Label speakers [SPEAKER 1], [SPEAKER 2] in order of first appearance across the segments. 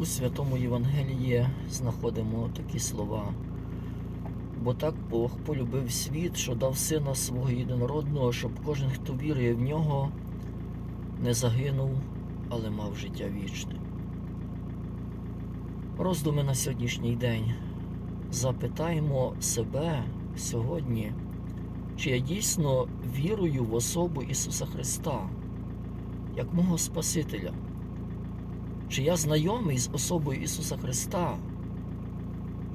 [SPEAKER 1] У святому Євангелії знаходимо такі слова. Бо так Бог полюбив світ, що дав сина свого єдинородного, щоб кожен, хто вірує в нього, не загинув, але мав життя вічне. Роздуми на сьогоднішній день. Запитаємо себе сьогодні, чи я дійсно вірую в особу Ісуса Христа, як мого Спасителя. Чи я знайомий з особою Ісуса Христа?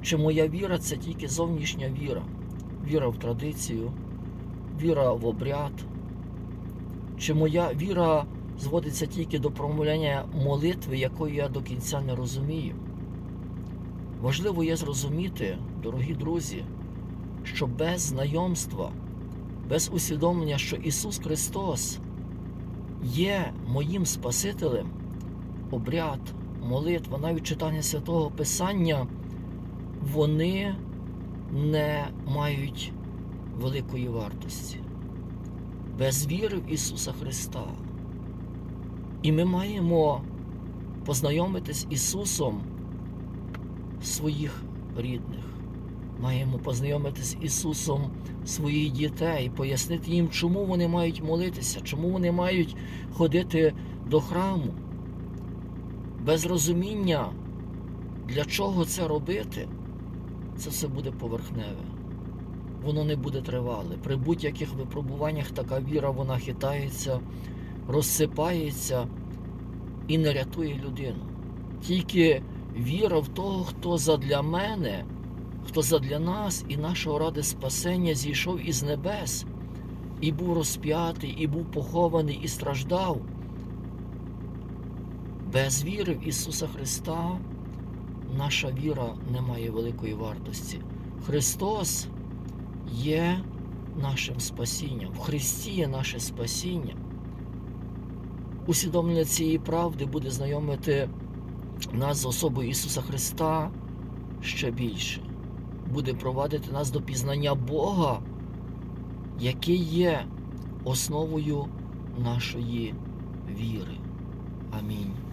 [SPEAKER 1] Чи моя віра це тільки зовнішня віра? Віра в традицію, віра в обряд? Чи моя віра зводиться тільки до промовляння молитви, якої я до кінця не розумію? Важливо є зрозуміти, дорогі друзі, що без знайомства, без усвідомлення, що Ісус Христос є моїм Спасителем, обряд, молитва, навіть читання святого Писання, вони не мають великої вартості. Без віри в Ісуса Христа. І ми маємо познайомитись з Ісусом своїх рідних. Маємо познайомитись з Ісусом своїх дітей, пояснити їм, чому вони мають молитися, чому вони мають ходити до храму. Без розуміння, для чого це робити, це все буде поверхневе. Воно не буде тривале. При будь-яких випробуваннях така віра вона хитається, розсипається і не рятує людину. Тільки віра в того, хто задля мене, хто задля нас і нашого ради спасення зійшов із небес, і був розп'ятий, і був похований, і страждав. Без віри в Ісуса Христа наша віра не має великої вартості. Христос є нашим спасінням. В Христі є наше спасіння. Усвідомлення цієї правди буде знайомити нас з особою Ісуса Христа ще більше. Буде провадити нас до пізнання Бога, який є основою нашої віри. Амінь.